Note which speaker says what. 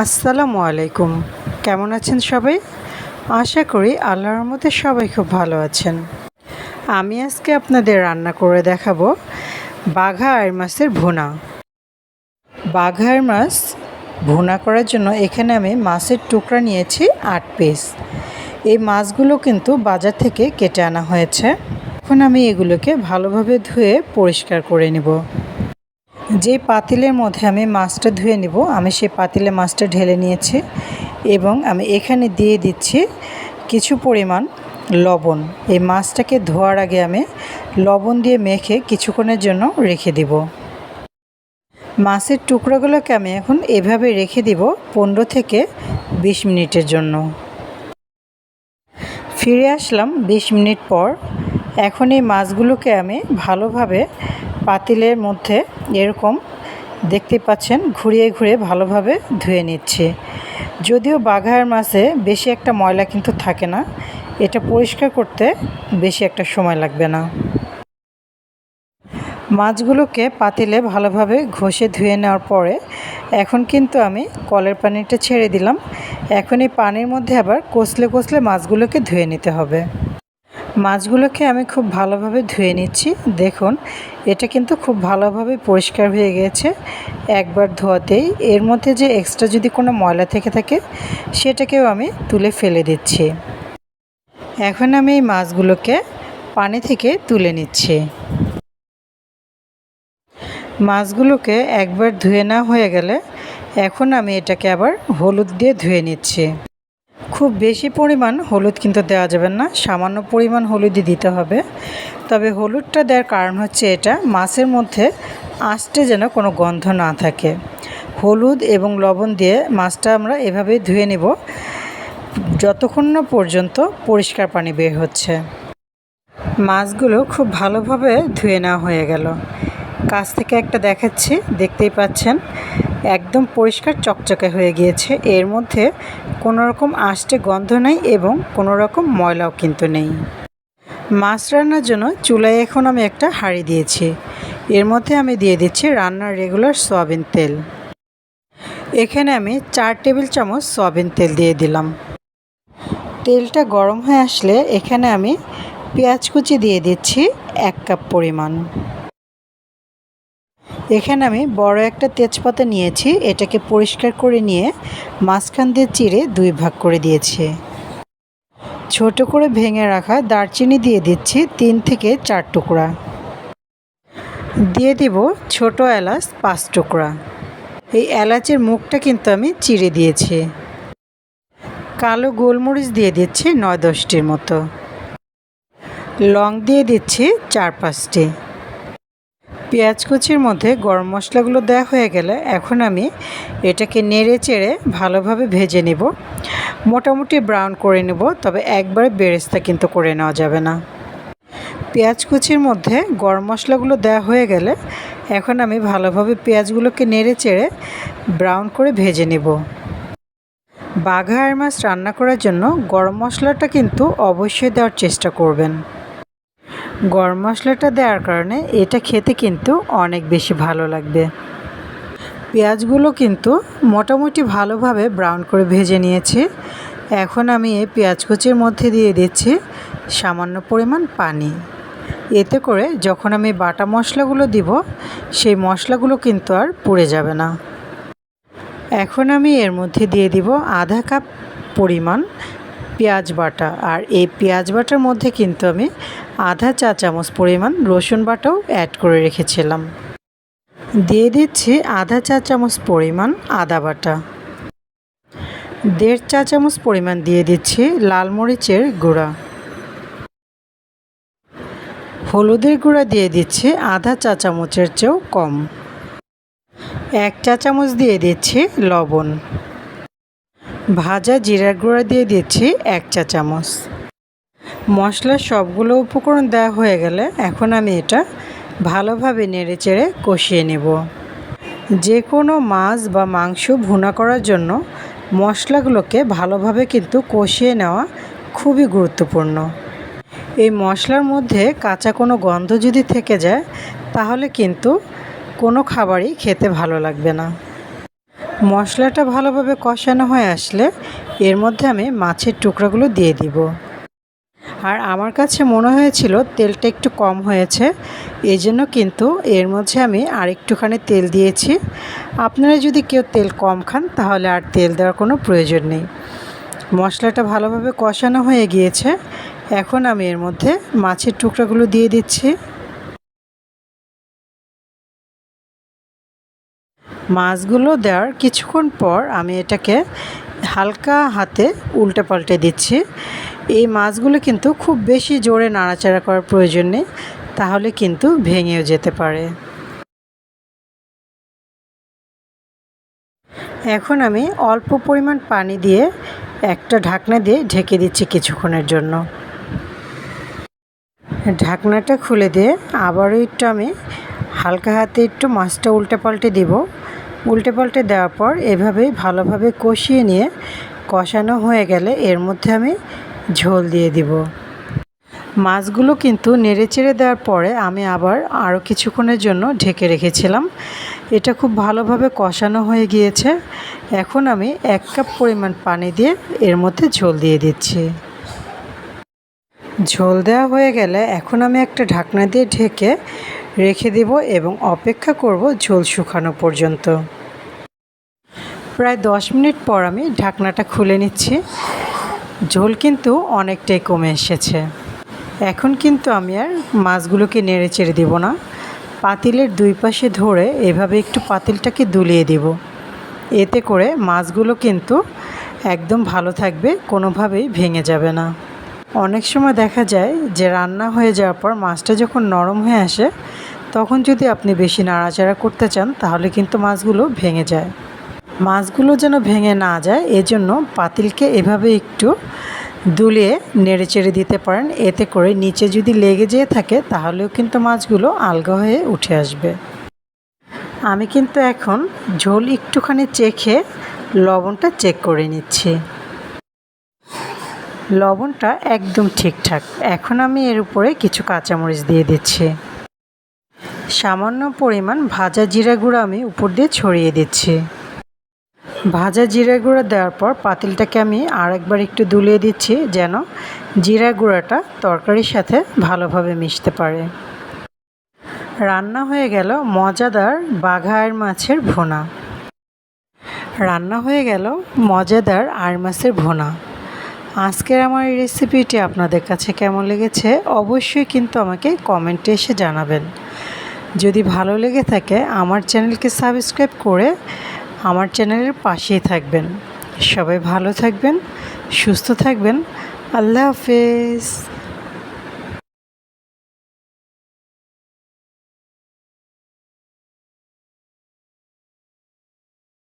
Speaker 1: আসসালামু আলাইকুম। কেমন আছেন সবাই? আশা করি আল্লাহর মধ্যে সবাই খুব ভালো আছেন। আমি আজকে আপনাদের রান্না করে দেখাবো বাঘা আর মাছের ভুনা। বাঘা আর মাছ ভুনা করার জন্য এখানে আমি মাছের টুকরা নিয়েছি আট পিস। এই মাছগুলো কিন্তু বাজার থেকে কেটে আনা হয়েছে। এখন আমি এগুলোকে ভালোভাবে ধুয়ে পরিষ্কার করে নেব। যে পাতিলের মধ্যে আমি মাছটা ধুয়ে নিব, আমি সেই পাতিলে মাছটা ঢেলে নিয়েছি এবং আমি এখানে দিয়ে দিচ্ছি কিছু পরিমাণ লবণ। এই মাছটাকে ধোয়ার আগে আমি লবণ দিয়ে মেখে কিছুক্ষণের জন্য রেখে দিব। মাছের টুকরোগুলোকে আমি এখন এভাবে রেখে দিব পনেরো থেকে বিশ মিনিটের জন্য। ফিরে আসলাম বিশ মিনিট পর। এখন এই মাছগুলোকে আমি ভালোভাবে পাতিলের মধ্যে এরকম দেখতে পাচ্ছেন, ঘুরিয়ে ঘুরিয়ে ভালোভাবে ধুয়ে নিচ্ছে। যদিও বাঘার মাছে বেশি একটা ময়লা কিন্তু থাকে না, এটা পরিষ্কার করতে বেশি একটা সময় লাগবে না। মাছগুলোকে পাতিলে ভালোভাবে ঘষে ধুয়ে নেওয়ার পরে এখন কিন্তু আমি কলের পানিটা ছেড়ে দিলাম। এখন এই পানির মধ্যে আবার কষলে কষলে মাছগুলোকে ধুয়ে নিতে হবে। মাছগুলোকে আমি খুব ভালোভাবে ধুয়ে নিচ্ছি। দেখুন, এটা কিন্তু খুব ভালোভাবে পরিষ্কার হয়ে গেছে একবার ধোয়াতেই। এর মধ্যে যে এক্সট্রা যদি কোনো ময়লা থেকে থাকে, সেটাকেও আমি তুলে ফেলে দিচ্ছি। এখন আমি এই মাছগুলোকে পানি থেকে তুলে নিচ্ছি। মাছগুলোকে একবার ধুয়ে না হয়ে গেলে, এখন আমি এটাকে আবার হলুদ দিয়ে ধুয়ে নিচ্ছি। খুব বেশি পরিমাণ হলুদ কিন্তু দেওয়া যাবে না, সামান্য পরিমাণ হলুদই দিতে হবে। তবে হলুদটা দেওয়ার কারণ হচ্ছে এটা, মাছের মধ্যে আঁচটে যেন কোনো গন্ধ না থাকে। হলুদ এবং লবণ দিয়ে মাছটা আমরা এভাবেই ধুয়ে নেব, যতক্ষণ না পর্যন্ত পরিষ্কার পানি বের হচ্ছে। মাছগুলো খুব ভালোভাবে ধুয়ে নেওয়া হয়ে গেল। কাছ থেকে একটা দেখাচ্ছি, দেখতেই পাচ্ছেন, একদম পরিষ্কার চকচকে হয়ে গিয়েছে। এর মধ্যে কোনো রকম আষ্টে গন্ধ নেই এবং কোনো রকম ময়লাও কিন্তু নেই। মাছ রান্নার জন্য চুলায় এখন আমি একটা হাঁড়ি দিয়েছি। এর মধ্যে আমি দিয়ে দিচ্ছি রান্নার রেগুলার সয়াবিন তেল। এখানে আমি চার টেবিল চামচ সয়াবিন তেল দিয়ে দিলাম। তেলটা গরম হয়ে আসলে এখানে আমি পেঁয়াজ কুচি দিয়ে দিচ্ছি এক কাপ পরিমাণ। এখানে আমি বড় একটা তেজপাতা নিয়েছি, এটাকে পরিষ্কার করে নিয়ে মাঝখান দিয়ে চিড়ে দুই ভাগ করে দিয়েছি। ছোট করে ভেঙে রাখা দারচিনি দিয়ে দিচ্ছি তিন থেকে চার টুকরা। দিয়ে দিব ছোট এলাচ পাঁচ টুকরা। এই এলাচের মুখটা কিন্তু আমি চিড়ে দিয়েছি। কালো গোলমরিচ দিয়ে দিচ্ছি নয় দশটির মতো। লং দিয়ে দিচ্ছি চার পাঁচটি। পেঁয়াজ কুচির মধ্যে গরম মশলাগুলো দেওয়া হয়ে গেলে এখন আমি এটাকে নেড়ে চেড়ে ভালোভাবে ভেজে নেব। মোটামুটি ব্রাউন করে নেব, তবে একবারে বেরেস্তা কিন্তু করে নেওয়া যাবে না। পেঁয়াজ কুচির মধ্যে গরম মশলাগুলো দেওয়া হয়ে গেলে এখন আমি ভালোভাবে পেঁয়াজগুলোকে নেড়ে চেড়ে ব্রাউন করে ভেজে নেব। বাঘা আর মাছ রান্না করার জন্য গরম মশলাটা কিন্তু অবশ্যই দেওয়ার চেষ্টা করবেন। গরম মশলাটা দেওয়ার কারণে এটা খেতে কিন্তু অনেক বেশি ভালো লাগবে। পেঁয়াজগুলো কিন্তু মোটামুটি ভালোভাবে ব্রাউন করে ভেজে নিয়েছি। এখন আমি এই পেঁয়াজ কুচির মধ্যে দিয়ে দিচ্ছি সামান্য পরিমাণ পানি। এতে করে যখন আমি বাটা মশলাগুলো দিব, সেই মশলাগুলো কিন্তু আর পুড়ে যাবে না। এখন আমি এর মধ্যে দিয়ে দিব আধা কাপ পরিমাণ পেঁয়াজ বাটা। আর এই পেঁয়াজ বাটার মধ্যে কিন্তু আমি আধা চা চামচ পরিমাণ রসুন বাটাও অ্যাড করে রেখেছিলাম। দিয়ে দিচ্ছি আধা চা চামচ পরিমাণ আদা বাটা। দেড় চা চামচ পরিমাণ দিয়ে দিচ্ছি লাল মরিচের গুঁড়া। হলুদের গুঁড়া দিয়ে দিচ্ছি আধা চা চামচের চেয়েও কম। এক চা চামচ দিয়ে দিচ্ছি লবণ। ভাজা জিরার গুঁড়া দিয়ে দিচ্ছি এক চা চামচ। মশলার সবগুলো উপকরণ দেওয়া হয়ে গেলে এখন আমি এটা ভালোভাবে নেড়ে চেড়ে কষিয়ে নেব। যে কোনো মাছ বা মাংস ভুনা করার জন্য মশলাগুলোকে ভালোভাবে কিন্তু কষিয়ে নেওয়া খুবই গুরুত্বপূর্ণ। এই মশলার মধ্যে কাঁচা কোনো গন্ধ যদি থেকে যায়, তাহলে কিন্তু কোনো খাবারই খেতে ভালো লাগবে না। মশলাটা ভালোভাবে কষানো হয়ে আসলে এর মধ্যে আমি মাছের টুকরাগুলো দিয়ে দিব। আর আমার কাছে মনে হয়েছিল তেলটা একটু কম হয়েছে এই জন্য কিন্তু এর মধ্যে আমি আর একটুখানি তেল দিয়েছি। আপনারা যদি কেউ তেল কম খান, তাহলে আর তেল দেওয়ার কোনো প্রয়োজন নেই। মশলাটা ভালোভাবে কষানো হয়ে গিয়েছে, এখন আমি এর মধ্যে মাছের টুকরাগুলো দিয়ে দিচ্ছি। মাছগুলো দেওয়ার কিছুক্ষণ পর আমি এটাকে হালকা হাতে উল্টে পাল্টে দিচ্ছি। এই মাছগুলো কিন্তু খুব বেশি জোরে নাড়াচাড়া করার প্রয়োজন নেই, তাহলে কিন্তু ভেঙেও যেতে পারে। এখন আমি অল্প পরিমাণ পানি দিয়ে একটা ঢাকনা দিয়ে ঢেকে দিচ্ছি কিছুক্ষণের জন্য। ঢাকনাটা খুলে দিয়ে আবারও একটু আমি হালকা হাতে একটু মাছটা উল্টে পাল্টে দিব। উল্টে পাল্টে দেওয়ার পর এভাবেই ভালোভাবে কষিয়ে নিয়ে কষানো হয়ে গেলে এর মধ্যে আমি ঝোল দিয়ে দিব। মাছগুলো কিন্তু নেড়ে চেড়ে দেওয়ার পরে আমি আবার আরও কিছুক্ষণের জন্য ঢেকে রেখেছিলাম। এটা খুব ভালোভাবে কষানো হয়ে গিয়েছে। এখন আমি এক কাপ পরিমাণ পানি দিয়ে এর মধ্যে ঝোল দিয়ে দিচ্ছি। ঝোল দেওয়া হয়ে গেলে এখন আমি একটা ঢাকনা দিয়ে ঢেকে রেখে দেব এবং অপেক্ষা করব ঝোল শুকানো পর্যন্ত। প্রায় দশ মিনিট পর আমি ঢাকনাটা খুলে নিচ্ছি। ঝোল কিন্তু অনেকটাই কমে এসেছে। এখন কিন্তু আমি আর মাছগুলোকে নেড়ে চেড়ে দেবো না। পাতিলের দুই পাশে ধরে এভাবে একটু পাতিলটাকে দুলিয়ে দেব। এতে করে মাছগুলো কিন্তু একদম ভালো থাকবে, কোনোভাবেই ভেঙে যাবে না। অনেক সময় দেখা যায় যে রান্না হয়ে যাওয়ার পর মাছটা যখন নরম হয়ে আসে, তখন যদি আপনি বেশি নাড়াচাড়া করতে চান, তাহলে কিন্তু মাছগুলো ভেঙে যায়। মাছগুলো যেন ভেঙে না যায়, এজন্য পাতিলকে এভাবে একটু দুলিয়ে নেড়ে চেড়ে দিতে পারেন। এতে করে নিচে যদি লেগে যেয়ে থাকে, তাহলেও কিন্তু মাছগুলো আলগা হয়ে উঠে আসবে। আমি কিন্তু এখন ঝোল একটুখানি চেখে লবণটা চেক করে নিচ্ছি। লবণটা একদম ঠিকঠাক। এখন আমি এর উপরে কিছু কাঁচামরিচ দিয়ে দিচ্ছি। সামান্য পরিমাণ ভাজা জিরা গুঁড়ো আমি উপর দিয়ে ছড়িয়ে দিচ্ছি। ভাজা জিরা গুঁড়া দেওয়ার পর পাতিলটাকে আমি আরেকবার একটু দুলিয়ে দিচ্ছি যেন জিরা গুঁড়াটা তরকারির সাথে ভালোভাবে মিশতে পারে। রান্না হয়ে গেল মজাদার বাঘায়ের মাছের ভোনা। রান্না হয়ে গেল মজাদার আর মাছের ভোনা। আজকের আমার এই রেসিপিটি আপনাদের কাছে কেমন লেগেছে অবশ্যই কিন্তু আমাকে কমেন্টে এসে জানাবেন। যদি ভালো লেগে থাকে, আমার চ্যানেলকে সাবস্ক্রাইব করে আমার চ্যানেলের পাশেই থাকবেন। সবাই ভালো থাকবেন, সুস্থ থাকবেন। আল্লাহ হাফেজ।